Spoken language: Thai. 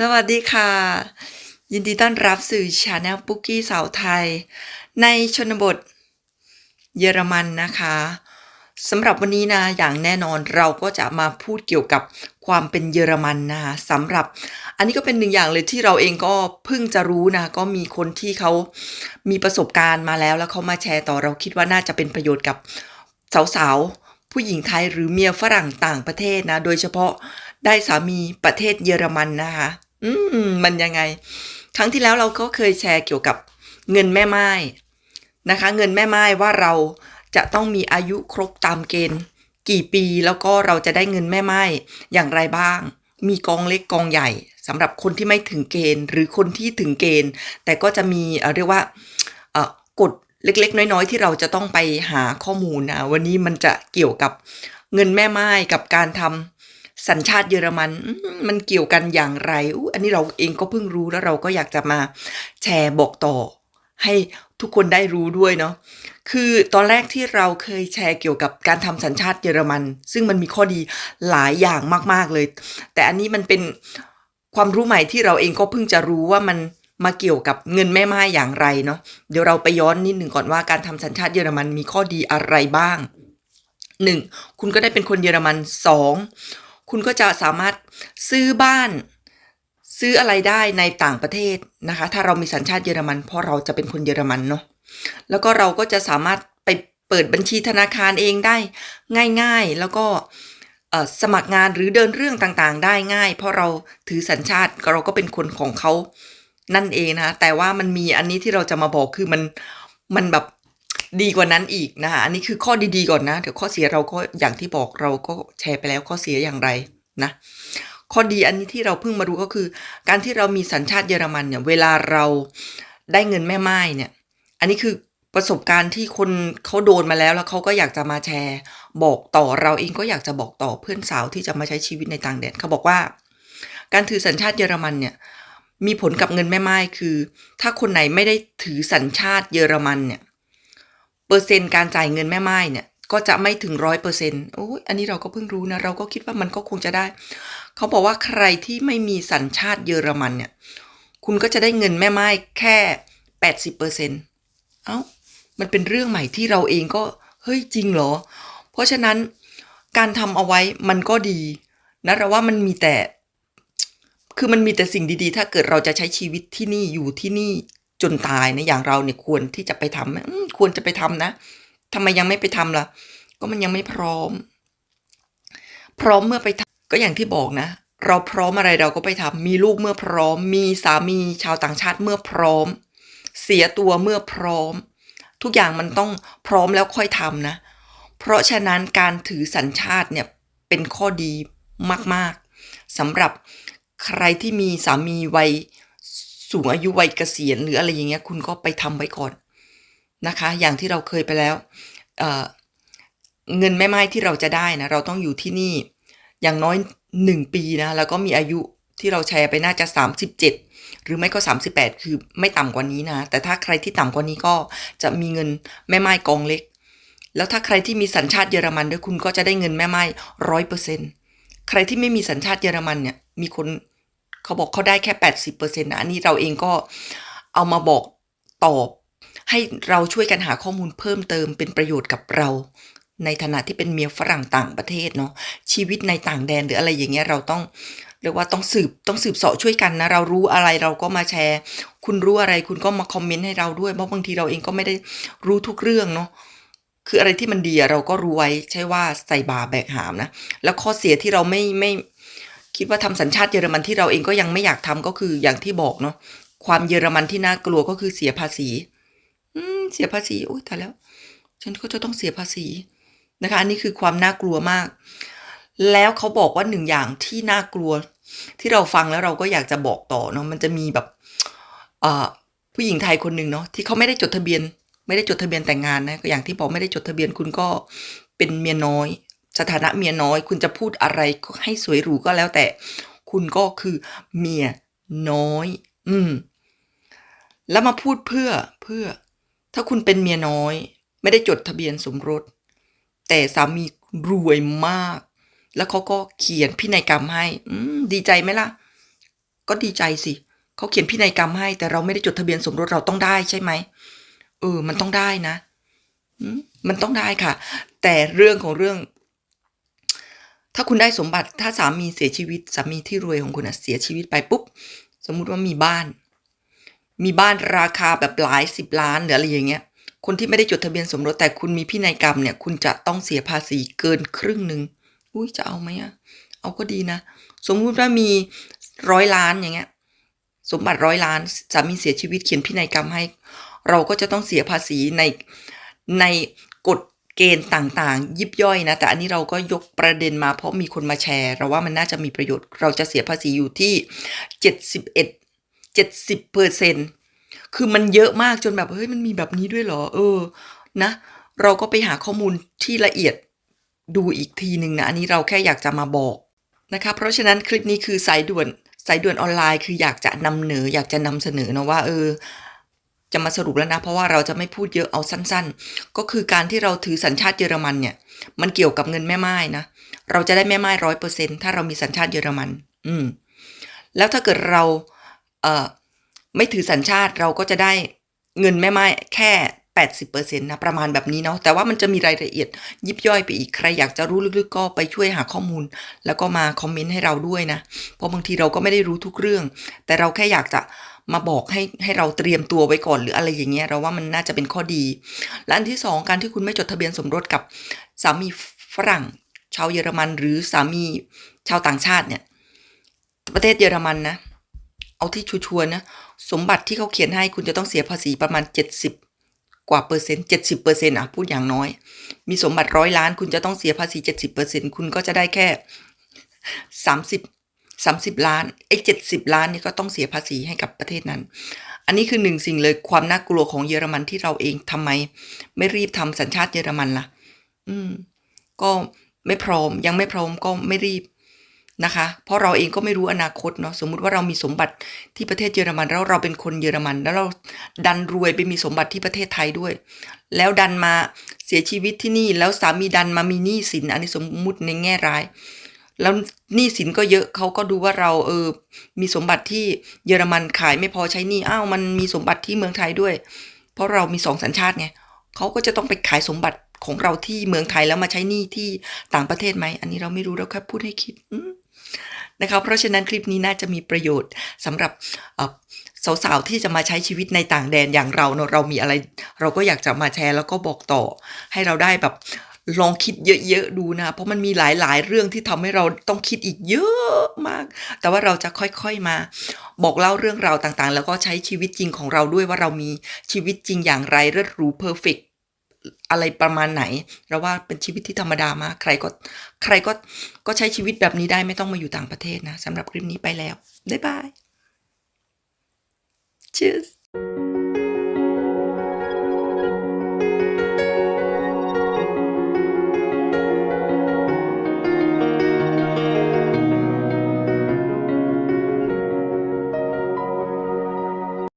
สวัสดีค่ะ ยินดีต้อนรับสู่ชาแนลปุ๊กกี้สาวไทย ในชนบทเยอรมันนะคะสำหรับวันนี้นะอย่างแน่นอนเราก็จะมาพูดเกี่ยวกับความเป็นเยอรมันนะคะสำหรับ อันนี้ก็เป็นหนึ่งอย่างเลยที่เราเองก็เพิ่งจะรู้นะก็มีคนที่เขามีประสบการณ์มาแล้วแล้วเขามาแชร์ต่อเราคิดว่าน่าจะเป็นประโยชน์กับสาวๆผู้หญิงไทยหรือเมียฝรั่งต่างประเทศนะโดยเฉพาะได้สามีประเทศเยอรมันนะคะ อืมมันยังไง ครั้งที่แล้วเราก็เคยแชร์เกี่ยวกับเงินแม่ไม้นะคะ เงินแม่ไม้ว่าเราจะต้องมีอายุครบตามเกณฑ์ กี่ปีแล้วก็เราจะได้เงินแม่ไม้อย่างไรบ้าง มีกองเล็กกองใหญ่สำหรับคนที่ไม่ถึงเกณฑ์ หรือคนที่ถึงเกณฑ์ แต่ก็จะมีเออเรียกว่าเออกฎเล็กๆ น้อยๆ ที่เราจะต้องไปหาข้อมูลนะวันนี้มันจะเกี่ยวกับเงินแม่ไม้กับการทำ สัญชาติเยอรมันมันเกี่ยวกันอย่างไรอันนี้เราเองก็เพิ่งรู้แล้วเราก็อยากจะมาแชร์บอกต่อ ให้ทุกคนได้รู้ด้วยเนาะคือตอนแรกที่เราเคยแชร์เกี่ยวกับการทำสัญชาติเยอรมัน ซึ่งมันมีข้อดีหลายอย่างมากๆเลย แต่อันนี้มันเป็นความรู้ใหม่ที่เราเองก็เพิ่งจะรู้ว่ามันมาเกี่ยวกับเงินแม่ไม้อย่างไรเนาะเดี๋ยวเราไปย้อนนิดหนึ่งก่อนว่าการทำสัญชาติเยอรมันมีข้อดีอะไรบ้างหนึ่งคุณก็ได้เป็นคนเยอรมันสอง คุณก็จะสามารถซื้อบ้านซื้ออะไรได้ในต่างประเทศนะคะ ถ้าเรามีสัญชาติเยอรมัน เพราะเราจะเป็นคนเยอรมันเนาะแล้วก็เราก็จะสามารถไปเปิดบัญชีธนาคารเองได้ง่ายๆ แล้วก็สมัครงานหรือเดินเรื่องต่างๆ ได้ง่าย เพราะเราถือสัญชาติเราก็เป็นคนของเขานั่นเองนะแต่ว่ามันมีอันนี้ที่เราจะมาบอกคือมันมันแบบ ดีกว่านั้นอีกนะคะอันนี้คือข้อดีๆก่อนนะเดี๋ยวข้อเสียเราก็อย่างที่บอกเราก็แชร์ไปแล้วข้อเสียอย่างไรนะข้อดีอันนี้ที่เราเพิ่งมารู้ก็คือ การที่เรามีสัญชาติเยอรมันเนี่ยเวลาเราได้เงินแม่ไม้เนี่ย อันนี้คือประสบการณ์ที่คนเขาโดนมาแล้วแล้วเขาก็อยากจะมาแชร์ บอกต่อเราเองก็อยากจะบอกต่อเพื่อนสาวที่จะมาใช้ชีวิตในต่างแดนเขาบอกว่า การถือสัญชาติเยอรมันเนี่ยมีผลกับเงินแม่ไม้คือ ถ้าคนไหนไม่ได้ถือสัญชาติเยอรมันเนี่ย เปอร์เซ็นต์การจ่ายเงินแม่ไม้เนี่ยก็จะไม่ถึงร้อยเปอร์เซ็นต์โอ้ยอันนี้เราก็เพิ่งรู้นะ เราก็คิดว่ามันก็คงจะได้ เขาบอกว่าใครที่ไม่มีสัญชาติเยอรมันเนี่ย คุณก็จะได้เงินแม่ไม้แค่แปดสิบเปอร์เซ็นต์เอ้า มันเป็นเรื่องใหม่ที่เราเองก็ เฮ้ยจริงเหรอ เพราะฉะนั้นการทำเอาไว้มันก็ดีนะเราว่ามันมีแต่ คือมันมีแต่สิ่งดีๆ ถ้าเกิดเราจะใช้ชีวิตที่นี่อยู่ที่นี่ จนตายนะอย่างเราเนี่ยควรที่จะไปทำอืมควรจะไปทำนะทำไมยังไม่ไปทำล่ะ ก็มันยังไม่พร้อม พร้อมเมื่อไปทำก็อย่างที่บอกนะ เราพร้อมอะไรเราก็ไปทำมีลูกเมื่อพร้อม มีสามีชาวต่างชาติเมื่อพร้อม เสียตัวเมื่อพร้อม ทุกอย่างมันต้องพร้อมแล้วค่อยทำนะ เพราะฉะนั้นการถือสัญชาติเนี่ยเป็นข้อดีมากๆสำหรับใครที่มีสามีวัย สูงอายุวัยเกษียณหรืออะไรอย่างเงี้ยคุณก็ไปทำไว้ก่อนนะคะ อย่างที่เราเคยไปแล้วเเงินแม่ไม้ที่เราจะได้นะเราต้องอยู่ที่นี่อย่างน้อยหนึ่งปีนะแล้วก็มีอายุที่เราแชร์ไปน่าจะ 37 หรือไม่ก็ 38 คือไม่ต่ำกว่านี้นะ แต่ถ้าใครที่ต่ำกว่านี้ก็จะมีเงินแม่ไม้กองเล็ก แล้วถ้าใครที่มีสัญชาติเยอรมันด้วยคุณก็จะได้เงินแม่ไม้ร้อยเปอร์เซ็นต์ใครที่ไม่มีสัญชาติเยอรมันเนี่ยมีคน เขาบอกเขาได้แค่ 80เปอร์เซ็นต์นะอันนี้เราเองก็เอามาบอกตอบ ให้เราช่วยกันหาข้อมูลเพิ่มเติมเป็นประโยชน์กับเรา ในฐานะที่เป็นเมียฝรั่งต่างประเทศเนาะชีวิตในต่างแดนหรืออะไรอย่างเงี้ยเราต้องเรียกว่าต้องสืบต้องสืบเสาะช่วยกันนะเรารู้อะไรเราก็มาแชร์ คุณรู้อะไรคุณก็มาคอมเมนต์ให้เราด้วยเพราะบางทีเราเองก็ไม่ได้รู้ทุกเรื่องเนาะคืออะไรที่มันดีเราก็รู้ไว้ใช่ว่าใส่บาแบกหามนะ แล้วข้อเสียที่เราไม่ไม่ คิดว่าทำสัญชาติเยอรมันที่เราเองก็ยังไม่อยากทำก็คืออย่างที่บอกเนาะความเยอรมันที่น่ากลัวก็คือเสียภาษี อืม เสียภาษีโอ้ยตายแล้ว ฉันก็จะต้องเสียภาษีนะคะ อันนี้คือความน่ากลัวมาก แล้วเขาบอกว่าหนึ่งอย่างที่น่ากลัว ที่เราฟังแล้วเราก็อยากจะบอกต่อเนาะมันจะมีแบบผู้หญิงไทยคนหนึ่งเนาะที่เขาไม่ได้จดทะเบียน ไม่ได้จดทะเบียนแต่งงานนะอย่างที่บอกไม่ได้จดทะเบียนคุณก็เป็นเมียน้อย สถานะเมียน้อย คุณจะพูดอะไรให้สวยหรูก็แล้วแต่ คุณก็คือเมียน้อย อืม แล้วมาพูดเพื่อเพื่อ ถ้าคุณเป็นเมียน้อย ไม่ได้จดทะเบียนสมรส แต่สามีรวยมาก แล้วเขาก็เขียนพินัยกรรมให้ อืม ดีใจไหมล่ะ ก็ดีใจสิเขาเขียนพินัยกรรมให้ แต่เราไม่ได้จดทะเบียนสมรสเราต้องได้ใช่ไหมเออ มันต้องได้นะมันต้องได้ค่ะ แต่เรื่องของเรื่อง ถ้าคุณได้สมบัติถ้าสามีเสียชีวิตสามีที่รวยของคุณเสียชีวิตไปปุ๊บ สมมุติว่ามีบ้าน มีบ้านราคาแบบหลายสิบล้านหรืออะไรอย่างเงี้ยคนที่ไม่ได้จดทะเบียนสมรสแต่คุณมีพินัยกรรมเนี่ย คุณจะต้องเสียภาษีเกินครึ่งหนึ่งอุ้ยจะเอาไหมอะเอาก็ดีนะ สมมุติว่ามีร้อยล้านอย่างเงี้ย สมบัติร้อยล้านสามีเสียชีวิตเขียนพินัยกรรมให้ เราก็จะต้องเสียภาษีในในกฎ เกณฑ์ต่างๆ ยิบย่อยนะ แต่อันนี้เราก็ยกประเด็นมาเพราะมีคนมาแชร์ เราว่ามันน่าจะมีประโยชน์ เราจะเสียภาษีอยู่ที่เจ็ดสิบเอ็ดเจ็ดสิบเปอร์เซ็นคือมันเยอะมากจนแบบเฮ้ยมันมีแบบนี้ด้วยเหรอ เออนะ เราก็ไปหาข้อมูลที่ละเอียดดูอีกทีหนึ่งนะอันนี้เราแค่อยากจะมาบอกนะคะ เพราะฉะนั้นคลิปนี้คือสายด่วนสายด่วนออนไลน์คืออยากจะนำเหนออยากจะนำเสนอนะว่าเออ จะมาสรุปแล้วนะ เพราะว่าเราจะไม่พูดเยอะเอาสั้น ๆ ก็คือการที่เราถือสัญชาติเยอรมันเนี่ย มันเกี่ยวกับเงินแม่ไม้นะ เราจะได้แม่ไม้ร้อยเปอร์เซ็นถ้าเรามีสัญชาติเยอรมัน อืม แล้วถ้าเกิดเราเอ่อไม่ถือสัญชาติเราก็จะได้เงินแม่ไม้แค่แปดสิบเปอร์เซ็นต์นะประมาณแบบนี้เนาะแต่ว่ามันจะมีรายละเอียดยิบย่อยไปอีกใครอยากจะรู้ลึกๆก็ไปช่วยหาข้อมูล แล้วก็มาคอมเมนต์ให้เราด้วยนะ เพราะบางทีเราก็ไม่ได้รู้ทุกเรื่อง แต่เราแค่อยากจะ มาบอกให้ให้เราเตรียมตัวไว้ก่อนหรืออะไรอย่างเงี้ยเราว่ามันน่าจะเป็นข้อดี และอันที่สองการที่คุณไม่จดทะเบียนสมรสกับสามีฝรั่ง ชาวเยอรมันหรือสามีชาวต่างชาติเนี่ยประเทศเยอรมันนะเอาที่ชัวร์ๆนะสมบัติที่เขาเขียนให้คุณจะต้องเสียภาษีประมาณ 70 กว่าเปอร์เซ็นต์70เปอร์เซ็นต์อะพูดอย่างน้อย มีสมบัติร้อยล้าน คุณจะต้องเสียภาษี70เปอร์เซ็นต์คุณก็จะได้แค่30 30 ล้านไอ้70ล้านนี่ก็ต้องเสียภาษีให้กับประเทศนั้น อันนี้คือหนึ่งสิ่งเลยความน่ากลัวของเยอรมันที่เราเองทำไม ไม่รีบทำสัญชาติเยอรมันล่ะ อืม ก็ไม่พร้อม ยังไม่พร้อมก็ไม่รีบนะคะ เพราะเราเองก็ไม่รู้อนาคตเนาะสมมุติว่าเรามีสมบัติที่ประเทศเยอรมันแล้วเราเป็นคนเยอรมัน แล้วเราดันรวยไปมีสมบัติที่ประเทศไทยด้วย แล้วดันมาเสียชีวิตที่นี่แล้วสามีดันมามีหนี้สินอันนี้สมมุติในแง่ร้าย แล้วหนี้สินก็เยอะเขาก็ดูว่าเราเออมีสมบัติที่เยอรมันขายไม่พอใช้หนี้อ้าวมันมีสมบัติที่เมืองไทยด้วย เพราะเรามีสองสัญชาติไงเขาก็จะต้องไปขายสมบัติของเราที่เมืองไทยแล้วมาใช้หนี้ที่ต่างประเทศไหม อันนี้เราไม่รู้เราแค่พูดให้คิดนะคะเพราะฉะนั้นคลิปนี้น่าจะมีประโยชน์สำหรับสาวๆที่จะมาใช้ชีวิตในต่างแดนอย่างเราเนอะเรามีอะไร เราก็อยากจะมาแชร์แล้วก็บอกต่อ ให้เราได้แบบ ลองคิดเยอะๆดูนะ เพราะมันมีหลายๆ เรื่องที่ทำให้เราต้องคิดอีกเยอะมาก แต่ว่าเราจะค่อยๆมา บอกเล่าเรื่องราวต่างๆ แล้วก็ใช้ชีวิตจริงของเราด้วยว่าเรามีชีวิตจริงอย่างไรเลิศหรูเพอร์เฟกอะไรประมาณไหน เราว่าเป็นชีวิตที่ธรรมดามาก ใครก็ใครก็ก็ใช้ชีวิตแบบนี้ได้ไม่ต้องมาอยู่ต่างประเทศนะสำหรับคลิปนี้ไปแล้ว บ๊ายบาย Cheers